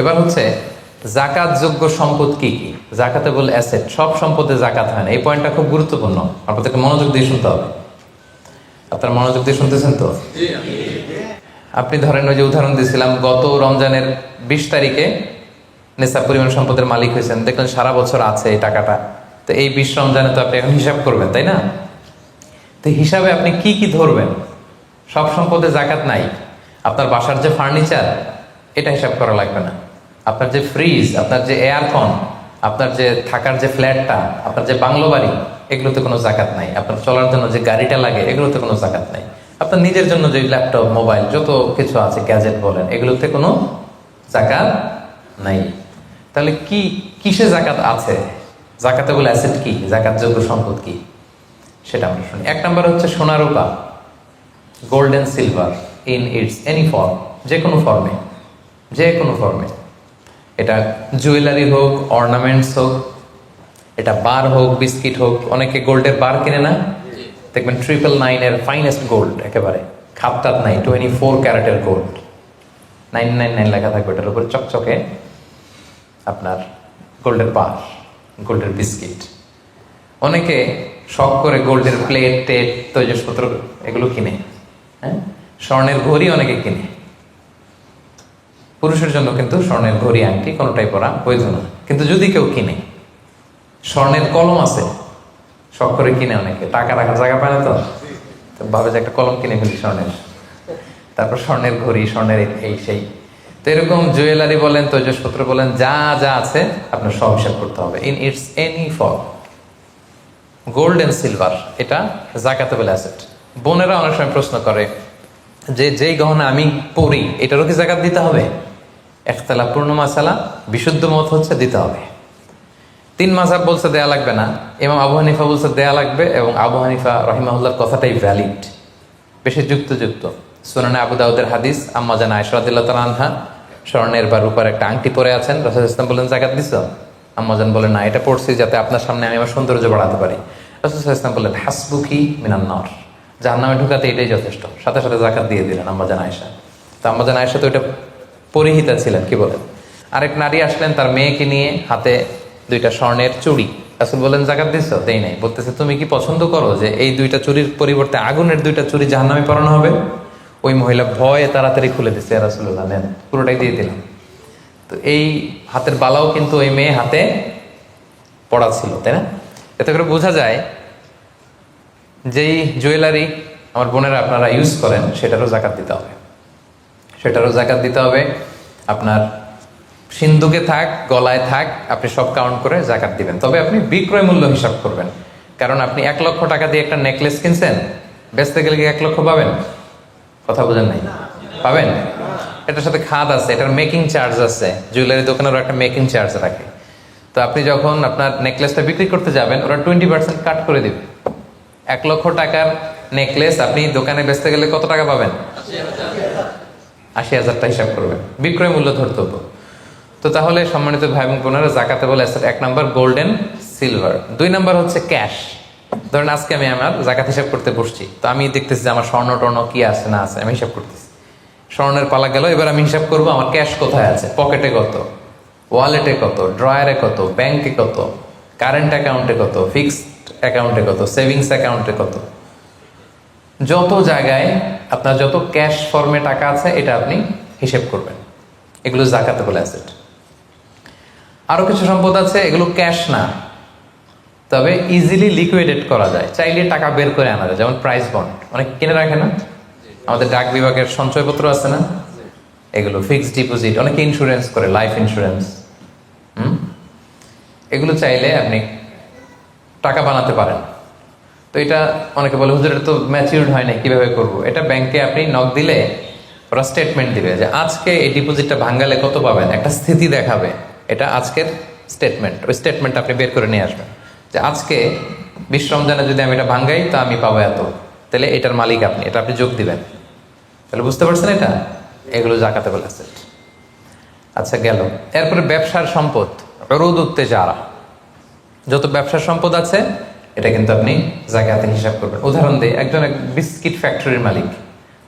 এবার হচ্ছে জাকাত যোগ্য সম্পদ কি কি? জাকাতে বলে অ্যাসেট সব সম্পদে জাকাত হয় না। এই পয়েন্টটা খুব গুরুত্বপূর্ণ। আপনাদেরকে মনোযোগ দিয়ে শুনতে হবে। আপনারা মনোযোগ দিয়ে শুনতেছেন তো? আপনি ধরেন ওই যে উদাহরণ দিয়েছিলাম, গত রমজানের বিশ তারিখে নেশা পরিমাণ সম্পদের মালিক হয়েছেন। দেখলেন সারা বছর আছে এই টাকাটা। তো এই বিশ রমজানে তো আপনি এখন হিসাব করবেন, তাই না? তো হিসাবে আপনি কি কি ধরবেন? সব সম্পদে জাকাত নাই। আপনার বাসার যে ফার্নিচার এটা হিসাব করা লাগবে না। আপনার যে ফ্রিজ আপনার যে এয়ারকন আপনার যে থাকার যে ফ্ল্যাটটা আপনার যে বাংলো বাড়ি, এগুলোতে কোনো জাকাত নাই। আপনার চলার জন্য যে গাড়িটা লাগে, এগুলোতে কোনো জাকাত নাই। আপনার নিজের জন্য যে ল্যাপটপ মোবাইল যত কিছু আছে গ্যাজেট বলেন, এগুলোতে কোনো জাকাত নাই। তাহলে কি, কিসে জাকাত আছে? জাকাতে বলে অ্যাসেট কি? জাকাত যোগ্য সম্পদ কি? সেটা আমরা শুনি। এক নম্বর হচ্ছে সোনা রূপা gold and silver in its any form যে কোনো ফর্মে যে কোনো ফর্মে এটা জুয়েলারি হোক অর্নামেন্টস হোক এটা বার হোক বিস্কিট হোক অনেকে গোল্ডের বার কিনে না। দেখবেন ট্রিপল নাইনের ফাইনেস্ট গোল্ড একেবারে। খাপটাত নাই টোয়েন্টি ফোর ক্যারেটের গোল্ড নাইন নাইন নাইন লেখা থাকবে ওটার উপর চকচকে আপনার গোল্ডের বার গোল্ডের বিস্কিট অনেকে শখ করে গোল্ডের প্লেট টেট তৈজসপত্র এগুলো কিনে। হ্যাঁ? স্বর্ণের ঘড়ি অনেকে কিনে। পুরুষের জন্য কিন্তু স্বর্ণের ঘড়ি আংটি কোনোটাই পরা বৈধ না। কিন্তু যদি কেউ কিনে, স্বর্ণের কলম আছে, শখ করে কিনে অনেকে। টাকা রাখার জায়গা পায় না তো? ভাবে যে একটা কলম কিনে ফেলি স্বর্ণের। তারপর স্বর্ণের ঘড়ি, স্বর্ণের এই- সেই। তো এরকম জুয়েলারি বলেন, তৈজসপত্র বলেন, যা যা আছে আপনার সব হিসাব করতে হবে। In its any form gold and silver এটা জাকাতেবল অ্যাসেট বোনেরা অনেক সময় প্রশ্ন করে যে, যেই গহনা আমি পরি, এটারও কি জাকাত দিতে হবে? একতলা পূর্ণ মাসালা, বিশুদ্ধ মত হচ্ছে দিতে হবে। তিন মাসাব বলছে দেয়া লাগবে না এবং আবু হানিফা বলছে দেয়া লাগবে এবং আবু হানিফা রহিমাহুল্লার কথাটাই ভ্যালিড বেশি যুক্তযুক্ত। সুনানে আবু দাউদের হাদিস, আম্মা জান আয়সরাদিল্লাহ তালা আনহা স্বর্ণের বা রূপার একটা আংটি পরে আছেন, রসুল ইসলাম বললেন, জাকাত দিছ? আম্মাজান বলেন না, এটা পড়ছি যাতে আপনার সামনে আমি আমার সৌন্দর্য বাড়াতে পারি। রসুল ইসলাম বললেন, হাসবুকি মিনান্নর যার নামে ঢুকাতে এটাই যথেষ্ট। সাথে সাথে জাকাত দিয়ে দিলেন আম্মাজান আয়সা তো আম্মাজান আয়সা তো এটা পরিহিতা ছিলেন, কি বলেন? আরেক নারী আসলেন তার মেয়েকে নিয়ে হাতে দুইটা স্বর্ণের চুড়ি। রাসুল বলেন, জাকাত দিছ? দেই নাই। বলতেছে, তুমি কি পছন্দ করো যে এই দুইটা চুরির পরিবর্তে আগুনের দুইটা চুরি জাহান্নামে পরানো হবে? ওই মহিলা ভয়ে তাড়াতাড়ি খুলে দিচ্ছে রাসুল্লাহ নেন। পুরোটাই দিয়ে দিলাম। তো এই হাতের বালাও কিন্তু ওই মেয়ে হাতে পড়া ছিল, তাই না? এতে করে বোঝা যায় যেই জুয়েলারি আমার বোনেরা আপনারা ইউজ করেন, সেটারও জাকাত দিতে হবে। সেটারও জাকাত দিতে হবে। আপনার সিন্ধুকে থাক, গলায় থাক, আপনি সব কাউন্ট করে জাকাত দিবেন। তবে আপনি বিক্রয় মূল্য হিসাব করবেন। কারণ আপনি এক লক্ষ টাকা দিয়ে একটা নেকলেস কিনছেন, বেচতে গেলে এক লক্ষ পাবেন? কথা বোঝেন নাই? পাবেন? এটার সাথে খাদ আছে, এটার মেকিং চার্জ আছে। জুয়েলারি দোকানেরও একটা মেকিং চার্জ রাখে। তো আপনি যখন আপনার নেকলেসটা বিক্রি করতে যাবেন, ওরা টোয়েন্টি পার্সেন্ট কাট করে দিবে। এক লক্ষ টাকার নেকলেস আপনি দোকানে বেচতে গেলে কত টাকা পাবেন? আশি হাজারটা হিসাব করবেন বিক্রয় মূল্য ধরতে হতো তো তাহলে সম্মানিত ভাই এবং বোনেরা, জাকাতে বলে অ্যাসেট এক নাম্বার গোল্ডেন সিলভার, দুই নাম্বার হচ্ছে ক্যাশ। ধরেন আজকে আমি আমার জাকাত হিসাব করতে বসছি, তো আমি দেখতেছি যে আমার স্বর্ণ টর্ণ কি আছে না আছে, আমি হিসাব করতেছি। স্বর্ণের পালা গেল, এবার আমি হিসাব করব আমার ক্যাশ কোথায় আছে, পকেটে কত, ওয়ালেটে কত, ড্রয়ারে কত, ব্যাংকে কত, কারেন্ট অ্যাকাউন্টে কত, ফিক্সড অ্যাকাউন্টে কত, সেভিংস অ্যাকাউন্টে কত। যত জায়গায় আপনার যত ক্যাশ ফর্মে টাকা আছে, এটা আপনি হিসেব করবেন। এগুলো জাকাতে বলে অ্যাসেট আরও কিছু সম্পদ আছে, এগুলো ক্যাশ না। তবে ইজিলি লিকুইডেট করা যায়। চাইলে টাকা বের করে আনা যায়, যেমন প্রাইস বন্ড অনেক কিনে রাখে না? আমাদের ডাক বিভাগের সঞ্চয়পত্র আছে না? এগুলো ফিক্সড ডিপোজিট অনেকে ইন্স্যুরেন্স করে লাইফ ইন্স্যুরেন্স হুম? এগুলো চাইলে আপনি টাকা বানাতে পারেন। তো এটা অনেকে বলে, হুজুর তো ম্যাচিউরড হয় না কীভাবে করব? এটা ব্যাংকে আপনি নক দিলে ওরা স্টেটমেন্ট দিবে যে, আজকে এই ডিপোজিটটা ভাঙ্গালে কত পাবেন? একটা স্থিতি দেখাবে। এটা আজকের স্টেটমেন্ট ওই স্টেটমেন্ট আপনি বের করে নিয়ে আসবেন। যে, আজকে বিশ রমজানে যদি আমি এটা ভাঙ্গাই, তা আমি পাবো এত। তাহলে এটার মালিক আপনি, এটা আপনি যোগ দিবেন। তাহলে বুঝতে পারছেন এটা? এগুলো জাকাতে বলে asset। আচ্ছা গেল। এরপরে ব্যবসার সম্পদ রোদ উত্তেজারা যত ব্যবসার সম্পদ আছে এটা কিন্তু আপনি জায়গাতে হিসাব করবেন। উদাহরণ দিই একজন এক বিস্কিট ফ্যাক্টরির মালিক,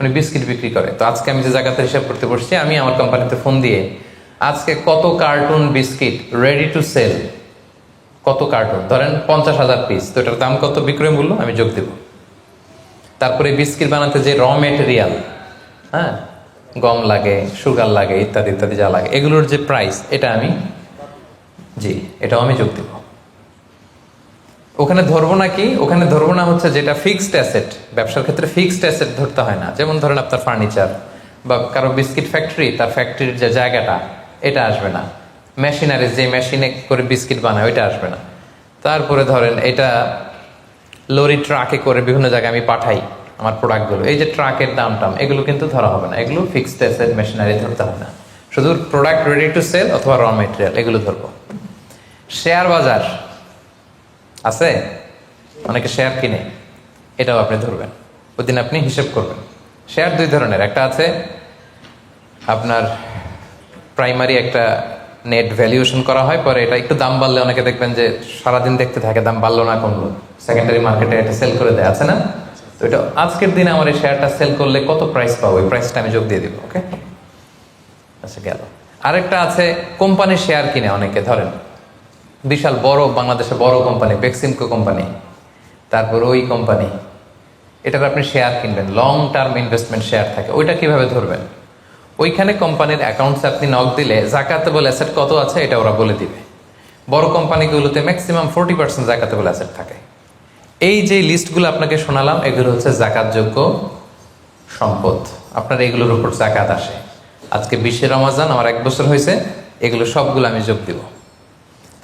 উনি বিস্কিট বিক্রি করে। তো আজকে আমি যে জায়গাতে হিসাব করতে বসছি, আমি আমার কোম্পানিতে ফোন দিয়ে, আজকে কত carton biscuit ready to sell কত কার্টুন ধরেন পঞ্চাশ হাজার পিস তো এটার দাম কত? বিক্রয় মূল্য? আমি যোগ দেব। তারপরে বিস্কিট বানাতে যে র মেটেরিয়াল হ্যাঁ? গম লাগে সুগার লাগে, ইত্যাদি ইত্যাদি যা লাগে, এগুলোর যে প্রাইস এটা আমি, জি, এটাও আমি যোগ দেব। ওখানে ধরবো না কি ওখানে ধরবো না হচ্ছে যেটা ফিক্সড অ্যাসেট ব্যবসার ক্ষেত্রে ফিক্সড অ্যাসেট ধরতে হয় না। যেমন ধরেন আপনার ফার্নিচার বা কারও বিস্কিট ফ্যাক্টরি তার ফ্যাক্টরির যে জায়গাটা, এটা আসবে না। মেশিনারি যে মেশিনে করে বিস্কিট বানায়, ওইটা আসবে না। তারপরে ধরেন এটা লরি ট্রাকে করে বিভিন্ন জায়গায় আমি পাঠাই আমার প্রোডাক্টগুলো এই যে ট্রাকের দাম টাম এগুলো কিন্তু ধরা হবে না। এগুলো ফিক্সড অ্যাসেট মেশিনারি ধরতে হবে না। শুধু প্রোডাক্ট রেডি টু সেল অথবা র মেটেরিয়াল এগুলো ধরবো। শেয়ার বাজার আছে? অনেকে শেয়ার কিনে, এটাও আপনি ধরবেন। ওই দিন আপনি হিসেব করবেন। শেয়ার দুই ধরনের, একটা আছে আপনার প্রাইমারি একটা নেট ভ্যালুয়েশন করা হয়, পরে এটা একটু দাম বাড়লে অনেকে দেখবেন যে সারাদিন দেখতে থাকে, দাম বাড়লো না কমলো। সেকেন্ডারি মার্কেটে এটা সেল করে দেয় আছে না? তো এটা আজকের দিনে আমার এই শেয়ারটা সেল করলে কত প্রাইস পাবো? ওই প্রাইসটা আমি যোগ দিয়ে দিব ওকে আচ্ছা গেল। আরেকটা আছে কোম্পানির শেয়ার কিনে অনেকে, ধরেন। বিশাল বড় বাংলাদেশে বড় কোম্পানি বেক্সিমকো কোম্পানি তারপর ওই কোম্পানি এটার আপনি শেয়ার কিনবেন লং টার্ম ইনভেস্টমেন্ট শেয়ার থাকে, ওইটা কীভাবে ধরবেন? ওইখানে কোম্পানির অ্যাকাউন্টসে আপনি নক দিলে জাকাতেবল অ্যাসেট কত আছে এটা ওরা বলে দিবে। বড় কোম্পানিগুলোতে maximum forty percent zakatable asset থাকে। এই যে লিস্টগুলো আপনাকে শোনালাম, এগুলো হচ্ছে জাকাতযোগ্য সম্পদ। আপনার এগুলোর উপর জাকাত আসে। আজকে বিশ্বের রমাজান, আমার এক বছর হয়েছে, এগুলো সবগুলো আমি যোগ দিব।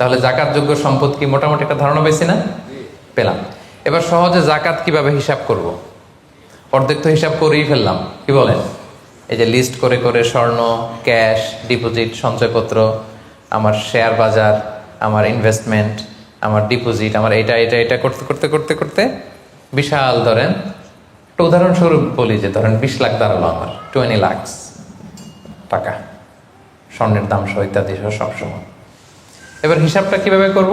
তাহলে জাকাত যোগ্য সম্পদ কি মোটামুটি একটা ধারণা পেয়েছি না? পেলাম। এবার সহজে জাকাত কীভাবে হিসাব করব। অর্ধেক তো হিসাব করেই ফেললাম। কি বলেন? এই যে লিস্ট করে করে স্বর্ণ ক্যাশ ডিপোজিট সঞ্চয়পত্র, আমার শেয়ার বাজার, আমার ইনভেস্টমেন্ট আমার ডিপোজিট আমার এটা এটা এটা করতে করতে করতে করতে বিশাল ধরেন, একটা উদাহরণস্বরূপ বলি যে ধরেন বিশ লাখ দাঁড়াল আমার টোয়েন্টি লাখস টাকা, স্বর্ণের দাম সহ ইত্যাদি সহ সবসময়। এবার হিসাবটা কীভাবে করব?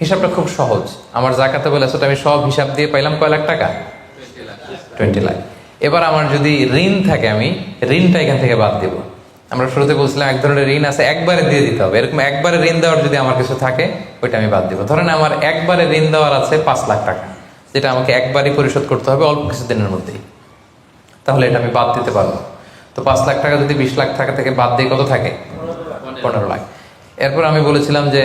হিসাবটা খুব সহজ। আমার জাকাতে বলে আসলে আমি সব হিসাব দিয়ে পাইলাম কয় লাখ টাকা? টোয়েন্টি লাখ। এবার আমার যদি ঋণ থাকে আমি, ঋণটা এখান থেকে বাদ দেব। আমরা শুরুতে বলছিলাম এক ধরনের ঋণ আছে, একবারে দিয়ে দিতে হবে। এরকম একবারে ঋণ দেওয়ার যদি আমার কিছু থাকে, ওইটা আমি বাদ দেবো। ধরেন আমার একবারে ঋণ দেওয়ার আছে পাঁচ লাখ টাকা, যেটা আমাকে একবারই পরিশোধ করতে হবে অল্প কিছুদিনের মধ্যেই। তাহলে এটা আমি বাদ দিতে পারব। তো পাঁচ লাখ টাকা যদি বিশ লাখ টাকা থেকে বাদ দিয়ে কত থাকে? পনেরো লাখ। এরপর আমি বলেছিলাম যে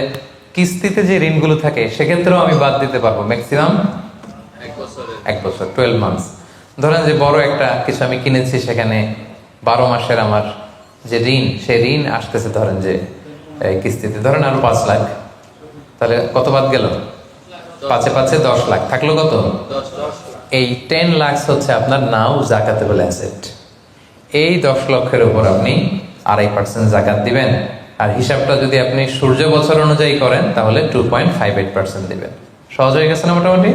কিস্তিতে যে ঋণগুলো থাকে সেক্ষেত্রেও আমি বাদ দিতে পারব। ম্যাক্সিমাম এক বছর টুয়েলভ মান্থস ধরেন যে বড় একটা কিছু আমি কিনেছি সেখানে বারো মাসের আমার যে ঋণ সেই ঋণ আসতেছে ধরেন যে কিস্তিতে। ধরেন আরও পাঁচ লাখ। তাহলে কত বাদ গেল? পাঁচে পাঁচে দশ লাখ। থাকল কত? এই টেন লাখস হচ্ছে আপনার নাও জাকাতেবল অ্যাসেট এই দশ লক্ষের উপর আপনি আড়াই পার্সেন্ট জাকাত দিবেন। আর হিসাবটা যদি আপনি সূর্য বছর অনুযায়ী করেন, তাহলে two point five eight percent দিবেন। সহজ হয়ে গেছে না মোটামুটি?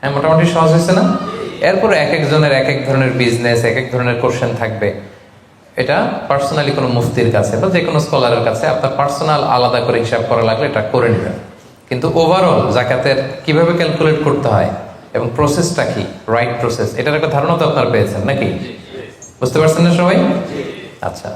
হ্যাঁ মোটামুটি সহজ হয়েছে না? এরপর এক একজনের এক এক ধরনের বিজনেস এক এক ধরনের কোশ্চেন থাকবে। এটা পার্সোনালি কোনো মুফতির কাছে বা যে কোনো স্কলারের কাছে আপনার পার্সোনাল আলাদা করে হিসাব করা লাগলে এটা করে নেবেন। কিন্তু ওভারঅল জাকাতের কীভাবে ক্যালকুলেট করতে হয় এবং প্রসেসটা কি? রাইট প্রসেস এটার একটা ধারণা তো আপনার পেয়েছেন নাকি? বুঝতে পারছেন না সবাই? আচ্ছা।